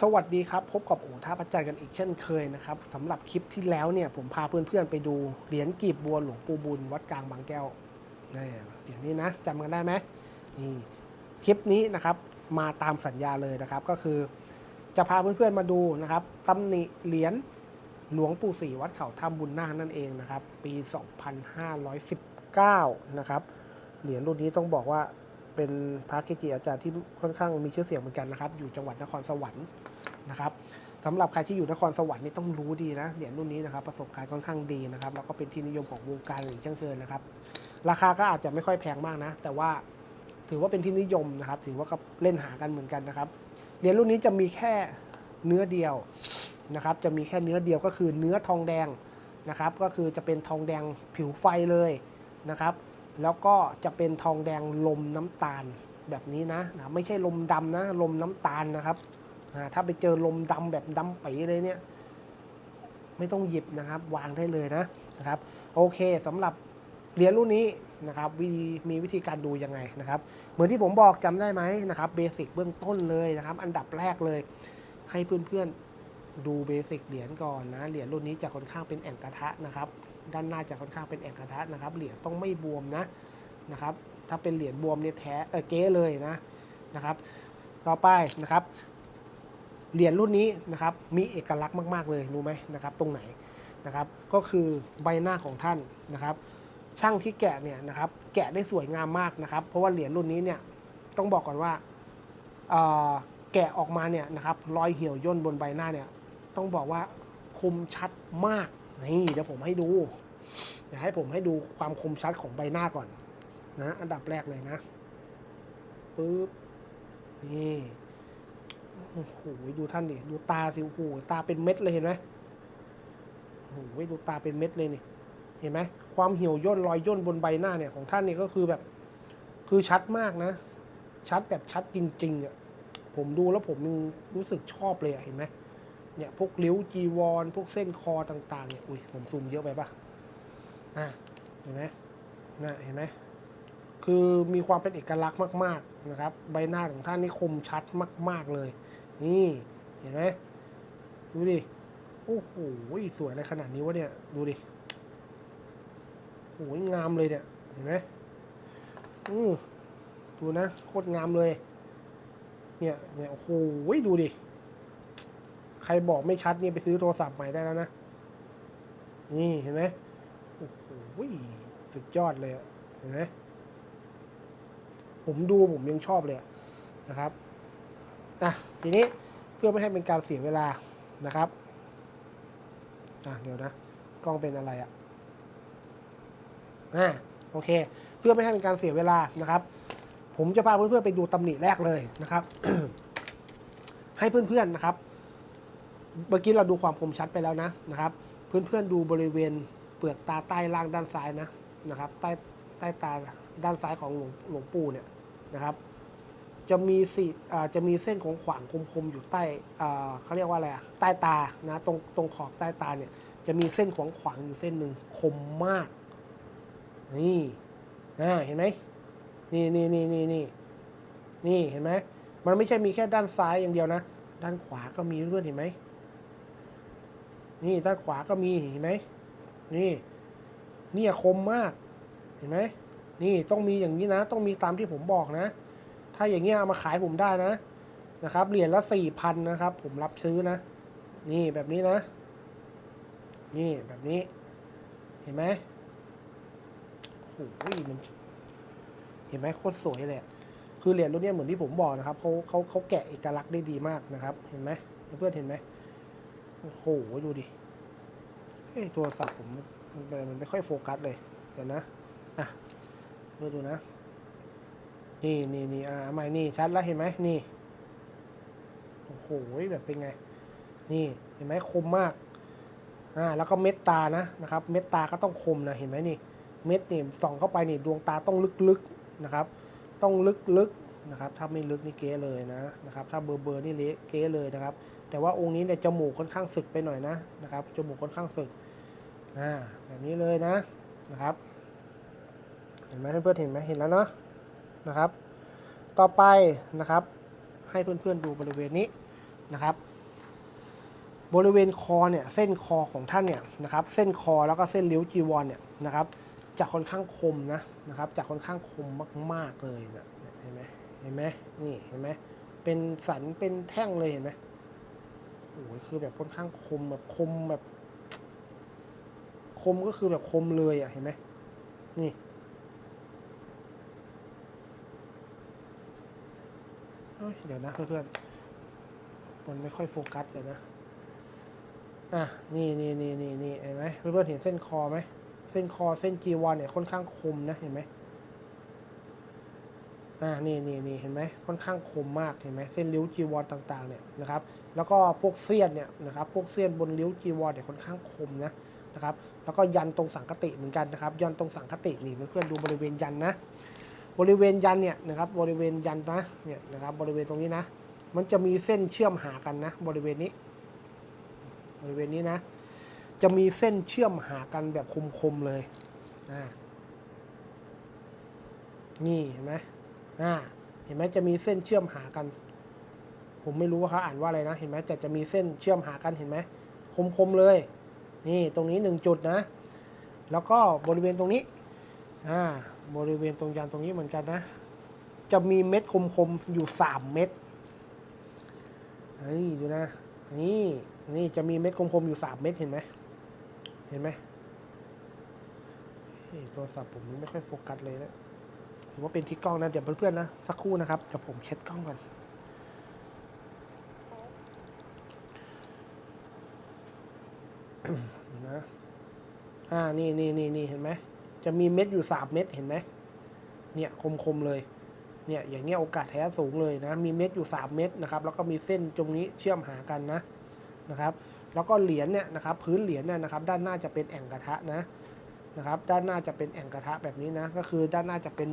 สวัสดีครับ พบกับโอท่าประจันกันอีกเช่นเคยนะครับสำหรับคลิปที่แล้วเนี่ยผมพาเพื่อนๆไปดูเหรียญกีบบัวหลวงปู่บุญ วัดกลางบางแก้วนี่เหรียญนี้นะจำกันได้ไหมนี่คลิปนี้นะครับมาตามสัญญาเลยนะครับ ก็คือ จะพาเพื่อนๆมาดูนะครับตำหนิเหรียญหลวงปู่ศรีวัดเขาถ้ำบุญนาคนั่นเองนะครับ ปี 2519 นะครับเหรียญรุ่นนี้ต้องบอกว่า เป็นพระเกจิอาจารย์ที่ค่อนข้างมีชื่อเสียงเหมือนกันนะครับ อยู่จังหวัดนครสวรรค์นะครับสำหรับใครที่อยู่นครสวรรค์นี่ต้องรู้ดีนะเหรียญรุ่นนี้นะครับประสบการณ์ค่อนข้างดีนะครับ แล้วก็เป็นที่นิยมของวงการอย่างเช่นเคยนะครับ ราคาก็อาจจะไม่ค่อยแพงมากนะ แต่ว่าถือว่าเป็นที่นิยมนะครับ ถือว่าก็เล่นหากันเหมือนกันนะครับเหรียญรุ่นนี้จะมีแค่เนื้อเดียวนะครับ จะมีแค่เนื้อเดียวก็คือเนื้อทองแดงนะครับ ก็คือจะเป็นทองแดงผิวไฟเลยนะครับ แล้วก็จะเป็นทองแดงลมน้ำตาลแบบนี้นะนะ ไม่ใช่ลมดำนะ ลมน้ำตาลนะครับ ถ้าไปเจอลมดำแบบดำปีเลยเนี่ย ไม่ต้องหยิบนะครับ วางได้เลยนะนะครับ โอเคสำหรับเหรียญรุ่นนี้นะครับวิธีมีวิธีการดูยังไงนะครับ เหมือนที่ผมบอกจำได้ไหมนะครับเบสิกเบื้องต้นเลยนะครับ อันดับแรกเลย ให้เพื่อนๆดูเบสิกเหรียญก่อนนะเหรียญรุ่นนี้จะค่อนข้างเป็นแอ่งกระทะนะครับ ด้านหน้าจะค่อนข้างเป็นแอ่งกระทะนะครับ เหรียญต้องไม่บวมนะนะครับ ถ้าเป็นเหรียญบวมเนี่ยแท้เออเก๊เลยนะนะครับ ต่อไปนะครับ เหรียญรุ่นนี้นะครับ มีเอกลักษณ์มาก ๆเลยรู้ไหมนะครับ ตรงไหนนะครับ ก็คือใบหน้าของท่านนะครับ ช่างที่แกะเนี่ยนะครับ แกะได้สวยงามมากนะครับ เพราะว่าเหรียญรุ่นนี้เนี่ยต้องบอกก่อนว่าแกะออกมาเนี่ยนะครับรอยเหี่ยวย่นบนใบหน้าเนี่ยต้องบอกว่าคมชัดมาก นี่เดี๋ยวผมให้ดูเดี๋ยวให้ผมให้ดูความคมชัดของใบหน้าก่อน นะ อันดับแรกเลยนะปึ๊บนี่โอ้โหดูท่านดิดูตาสิโอ้โหตาเป็นเม็ดเลยเห็นไหมโอ้โหดูตาเป็นเม็ดเลยนี่เห็นไหมความเหี่ยวย่นรอยย่นบนใบหน้าเนี่ยของท่านนี่ก็คือแบบ คือชัดมากนะ ชัดแบบชัดจริงๆอะผมดูแล้วผมยังรู้สึกชอบเลยอะเห็นไหม เนี่ยพวกริ้วจีวร พวกเส้นคอต่างๆเนี่ยอุ้ยผมซูมเยอะไปปะอะเห็นไหมนะเห็นไหมคือมีความเป็นเอกลักษณ์มาก ๆนะครับ ใบหน้าของท่านนี่คมชัดมาก ๆเลย นี่เห็นไหมดูดิโอ้โหสวยอะไรขนาดนี้วะเนี่ยดูดิโอ้ยงามเลยเนี่ยเห็นไหมอือดูนะโคตรงามเลย เนี่ยเนี่ยโอ้โหดูดิ ใครบอกไม่ชัดเนี่ยไปซื้อโทรศัพท์ใหม่ได้แล้วนะ นี่เห็นไหมโอ้โหสุดยอดเลยเห็นไหมผมดูผมยังชอบเลยนะครับอะทีนี้เพื่อไม่ให้เป็นการเสียเวลานะครับอะเดี๋ยวนะ กล้องเป็นอะไรอะอ่าโอเค เพื่อไม่ให้เป็นการเสียเวลานะครับ ผมจะพาเพื่อนๆไปดูตำหนิแรกเลยนะครับ ให้เพื่อนๆนะครับ เมื่อกี้เราดูความคมชัดไปแล้วนะนะครับ เพื่อนๆดูบริเวณเปลือกตาใต้ล่างด้านซ้ายนะนะครับ ใต้ใต้ตาด้านซ้ายของหลวงหลวงปู่เนี่ยนะครับ จะมีสีอ่าจะมีเส้นของขวางคมๆอยู่ใต้อ่าเขาเรียกว่าอะไรอะใต้ตานะตรงตรงขอบใต้ตาเนี่ยจะมีเส้นของขวางอยู่เส้นหนึ่งคมมาก นี่อ่าเห็นไหมนี่นี่นี่นี่นี่นี่เห็นไหมมันไม่ใช่มีแค่ด้านซ้ายอย่างเดียวนะ ด้านขวาก็มีด้วยเห็นไหม นี่ด้านขวาก็มีเห็นไหมนี่เนี่ยคมมาก เห็นไหมนี่ต้องมีอย่างนี้นะ ต้องมีตามที่ผมบอกนะ ถ้าอย่างเงี้ยเอามาขายผมได้นะนะครับเหรียญละสี่พันนะครับ ผมรับซื้อนะ นี่แบบนี้นะ นี่แบบนี้ เห็นไหมโอ้โหมันเห็นไหมโคตรสวยเลยคือเหรียญรุ่นนี้เหมือนที่ผมบอกนะครับเขาเขาเขาแกะเอกลักษณ์ได้ดีมากนะครับ เห็นไหมเพื่อนเห็นไหม โอ้โห ดูดิเอ้ยโทรศัพท์ผมมันมันมันไม่ค่อยโฟกัสเลย เดี๋ยวนะ อะเพื่อดูนะ นี่นี่นี่อ่าใหม่นี่ชัดแล้วเห็นไหมนี่ โอ้โห แบบเป็นไง นี่เห็นไหมคมมาก อ่า แล้วก็เม็ดตานะนะครับ เม็ดตาก็ต้องคมนะ เห็นไหมนี่ เม็ดนี่ส่องเข้าไปนี่ดวงตาต้องลึกๆนะครับ ต้องลึกๆ นะครับถ้าไม่ลึกนี่เก๊เลยนะนะครับถ้าเบอร์เบอร์นี่เละเก๊เลยนะครับ แต่ว่าองค์นี้เนี่ยจมูกค่อนข้างสึกไปหน่อยนะนะครับจมูกค่อนข้างสึกอ่าแบบนี้เลยนะนะครับ เห็นไหมเพื่อนๆเห็นไหมเห็นแล้วเนาะนะครับ ต่อไปนะครับ ให้เพื่อนๆดูบริเวณนี้นะครับ บริเวณคอเนี่ยเส้นคอของท่านเนี่ยนะครับเส้นคอแล้วก็เส้นริ้วจีวรเนี่ยนะครับจะค่อนข้างคมนะนะครับจะค่อนข้างคมมากๆเลยนะเห็นไหม เห็นไหมนี่เห็นไหมเป็นสันเป็นแท่งเลยเห็นไหมโอ้ยคือแบบค่อนข้างคมแบบคมแบบ คมก็คือแบบคมเลยอะเห็นไหมนี่เเดี๋ยวนะเพื่อนๆมันไม่ค่อยโฟกัสเลยนะอะนี่นี่นี่นี่นี่เห็นไหมเพื่อนๆเห็นเส้นคอไหมเส้นคอเส้นจีวรเนี่ยค่อนข้างคมนะเห็นไหม อ่านี่นี่นี่เห็นไหมค่อนข้างคมมากเห็นไหมเส้นริ้วจีวรต่างๆเนี่ยนะครับแล้วก็พวกเสี้ยนเนี่ยนะครับพวกเสี้ยนบนริ้วจีวรเนี่ยค่อนข้างคมนะนะครับแล้วก็ยันตรงสังคติเหมือนกันนะครับยันตรงสังคตินี่เพื่อนๆดูบริเวณยันนะบริเวณยันเนี่ยนะครับบริเวณยันนะเนี่ยนะครับบริเวณตรงนี้นะ มันจะมีเส้นเชื่อมหากันนะ บริเวณนี้ บริเวณนี้นะ จะมีเส้นเชื่อมหากันแบบคมๆเลยอ่านี่เห็นไหม อ่าเห็นไหมจะมีเส้นเชื่อมหากัน ผมไม่รู้ว่าเขาอ่านว่าอะไรนะ เห็นไหมแต่จะมีเส้นเชื่อมหากันเห็นไหมคมๆเลย นี่ตรงนี้หนึ่งจุดนะ แล้วก็บริเวณตรงนี้อ่าบริเวณตรงยันตรงนี้เหมือนกันนะ จะมีเม็ดคมๆอยู่สามเม็ดนี่ดูนะนี่นี่จะมีเม็ดคมๆอยู่สามเม็ดเห็นไหมเห็นไหมโทรศัพท์ผมไม่ค่อยโฟกัสเลยนะ ถือว่าเป็นที่กล้องนะ เดี๋ยวเพื่อนๆนะ สักครู่นะครับ เดี๋ยวผมเช็ดกล้องก่อนนะอ่า นี่นี่นี่นี่เห็นไหม จะมีเม็ดอยู่สามเม็ดเห็นไหม เนี่ยคมๆเลย เนี่ย อย่างเงี้ยโอกาสแท้สูงเลยนะ มีเม็ดอยู่สามเม็ดนะครับ แล้วก็มีเส้นตรงนี้เชื่อมหากันนะ นะครับ แล้วก็เหรียญเนี่ยนะครับ พื้นเหรียญเนี่ยนะครับ ด้านหน้าจะเป็นแอ่งกระทะนะ นะครับ ด้านหน้าจะเป็นแอ่งกระทะแบบนี้นะ ก็คือด้านหน้าจะเป็น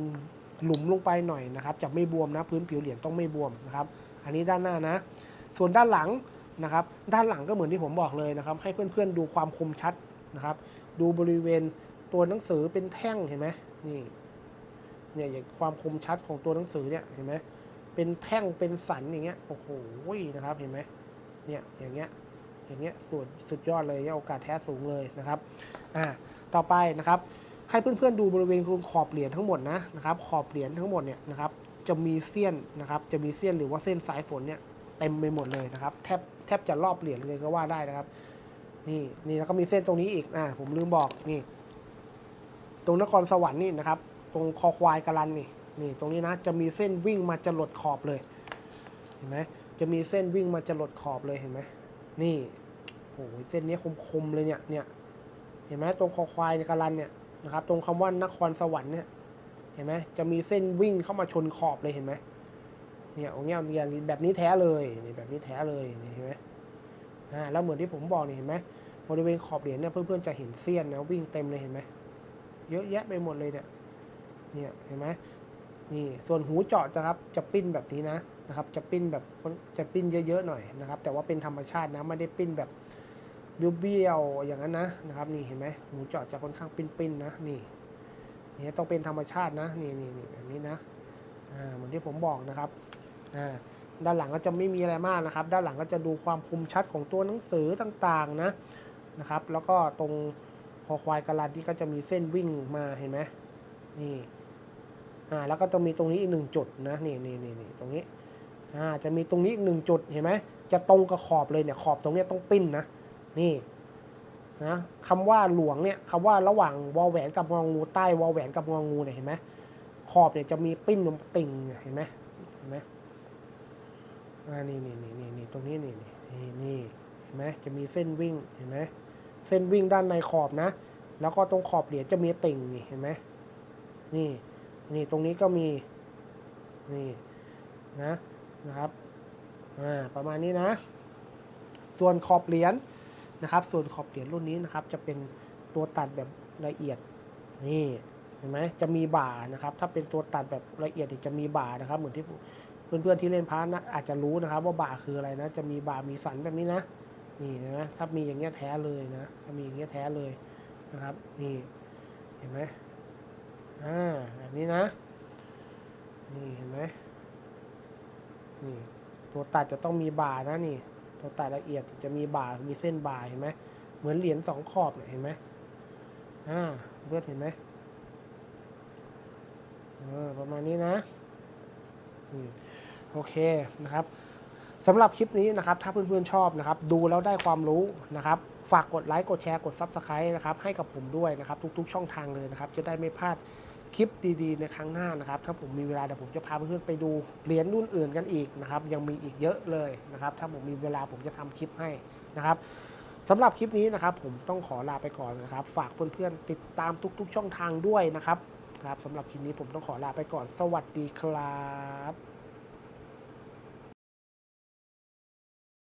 หลุมลงไปหน่อยนะครับ จะไม่บวมนะ พื้นผิวเหรียญต้องไม่บวมนะครับ อันนี้ด้านหน้านะ ส่วนด้านหลังนะครับ ด้านหลังก็เหมือนที่ผมบอกเลยนะครับ ให้เพื่อนๆดูความคมชัดนะครับ ดูบริเวณตัวหนังสือเป็นแท่งเห็นไหมนี่ เนี่ยอย่างความคมชัดของตัวหนังสือเนี่ยเห็นไหมเป็นแท่งเป็นสันอย่างเงี้ย โอ้โหนะครับ เห็นไหมเนี่ยอย่างเงี้ย อย่างเงี้ยสุดสุดยอดเลยนี่ยโอกาสแท้สูงเลยนะครับ อ่าต่อไปนะครับให้เพื่อนๆดูบริเวณขอบเหรียญทั้งหมดนะนะครับขอบเหรียญทั้งหมดเนี่ยนะครับจะมีเส้นนะครับจะมีเส้นหรือว่าเส้นสายฝนเนี่ยเต็มไปหมดเลยนะครับแทบแทบจะรอบเหรียญเลยก็ว่าได้นะครับ นี่นี่แล้วก็มีเส้นตรงนี้อีกอ่าผมลืมบอกนี่ ตรงนครสวรรค์นี่นะครับ ตรงคอควายกาลันนี่นี่ตรงนี้นะจะมีเส้นวิ่งมาจะหลดขอบเลยเห็นไหมจะมีเส้นวิ่งมาจะหลดขอบเลยเห็นไหมนี่โอ้ยเส้นนี้คมๆเลยเนี่ยเนี่ย ห็นไหมตรงคอควายในกาลันเนี่ยนะครับตรงคำว่านครสวรรค์เนี่ยเห็นไหมจะมีเส้นวิ่งเข้ามาชนขอบเลยเห็นไหมเนี่ยตรงเนี้ยอย่างแบบนี้แท้เลยนี่แบบนี้แท้เลยนี่เห็นไหมอ่าแล้วเหมือนที่ผมบอกนี่เห็นไหมบริเวณขอบเหรียญเนี่ยเพื่อนๆจะเห็นเสี้ยนนะวิ่งเต็มเลยเห็นไหมเยอะแยะไปหมดเลยเนี่ยเนี่ยเห็นไหมนี่ส่วนหูเจาะจะครับจะปิ้นแบบนี้นะนะครับ จะปิ้นแบบจะปิ้นเยอะๆหน่อยนะครับ แต่ว่าเป็นธรรมชาตินะไม่ได้ปิ้นแบบ เบี้ยวๆอย่างนั้นนะนะครับนี่เห็นไหมหมูเจาะจะค่อนข้างปิ้นๆนะนี่นี่ต้องเป็นธรรมชาตินะนี่นี่นี่แบบนี้นะอ่าเหมือนที่ผมบอกนะครับอ่าด้านหลังก็จะไม่มีอะไรมากนะครับ ด้านหลังก็จะดูความคมชัดของตัวหนังสือต่างๆนะนะครับ แล้วก็ตรงคอควายกระลานที่ก็จะมีเส้นวิ่งมาเห็นไหมนี่อ่าแล้วก็จะมีตรงนี้อีกหนึ่งจุดนะนี่นี่นี่นี่ตรงนี้อ่าจะมีตรงนี้อีกหนึ่งจุดเห็นไหมจะตรงกับขอบเลยเนี่ยขอบตรงนี้ต้องปิ้นนะ นี่นะคำว่าหลวงเนี่ยคำว่าระหว่างวอแหวนกับงองูใต้วอแหวนกับงองูเนี่ยเห็นไหมขอบเนี่ยจะมีปิ้นลงติ่งเนี่ยเห็นไหมเห็นไหมอ่านี่นี่นี่นี่นี่ตรงนี้นี่นี่นี่เห็นไหมจะมีเส้นวิ่งเห็นไหมเส้นวิ่งด้านในขอบนะ แล้วก็ตรงขอบเหรียญจะมีติ่งนี่เห็นไหมนี่นี่ตรงนี้ก็มีนี่นะนะครับอ่าประมาณนี้นะ ส่วนขอบเหรียญ นะครับ ส่วนขอบเหรียญรุ่นนี้นะครับจะเป็นตัวตัดแบบละเอียดนี่เห็นไหมจะมีบ่านะครับ ถ้าเป็นตัวตัดแบบละเอียดจะมีบ่านะครับ เหมือนที่เพื่อนๆที่เล่นพาร์ทนะอาจจะรู้นะครับ ว่าบ่าคืออะไรนะ จะมีบ่ามีสันแบบนี้นะนี่นะถ้ามีอย่างเงี้ยแท้เลยนะถ้ามีอย่างเงี้ยแท้เลยนะครับนี่เห็นไหมอ่าแบบนี้นะนี่เห็นไหมนี่ตัวตัดจะต้องมีบ่านะนี่ ตัวตัดละเอียดจะมีบ่ามีเส้นบ่าเห็นไหมเหมือนเหรียญสองขอบเนี่ยเห็นไหมอ่าเพื่อนเห็นไหมเออประมาณนี้นะอืมโอเคนะครับสำหรับคลิปนี้นะครับ ถ้าเพื่อนๆชอบนะครับ ดูแล้วได้ความรู้นะครับ ฝากกดไลค์กดแชร์กด Subscribe นะครับให้กับผมด้วยนะครับ ทุกๆ ช่องทางเลยนะครับ จะได้ไม่พลาด คลิปดีๆ ในครั้งหน้านะครับ ถ้าผมมีเวลาเดี๋ยวผมจะพาเพื่อนๆไปดูเหรียญรุ่นอื่นกันอีกนะครับ ยังมีอีกเยอะเลยนะครับ ถ้าผมมีเวลาผมจะทำคลิปให้นะครับสำหรับคลิปนี้นะครับผมต้องขอลาไปก่อนนะครับ ฝากเพื่อนๆติดตามทุก ๆ ช่องทางด้วยนะครับครับสำหรับคลิปนี้ผมต้องขอลาไปก่อน สวัสดีครับ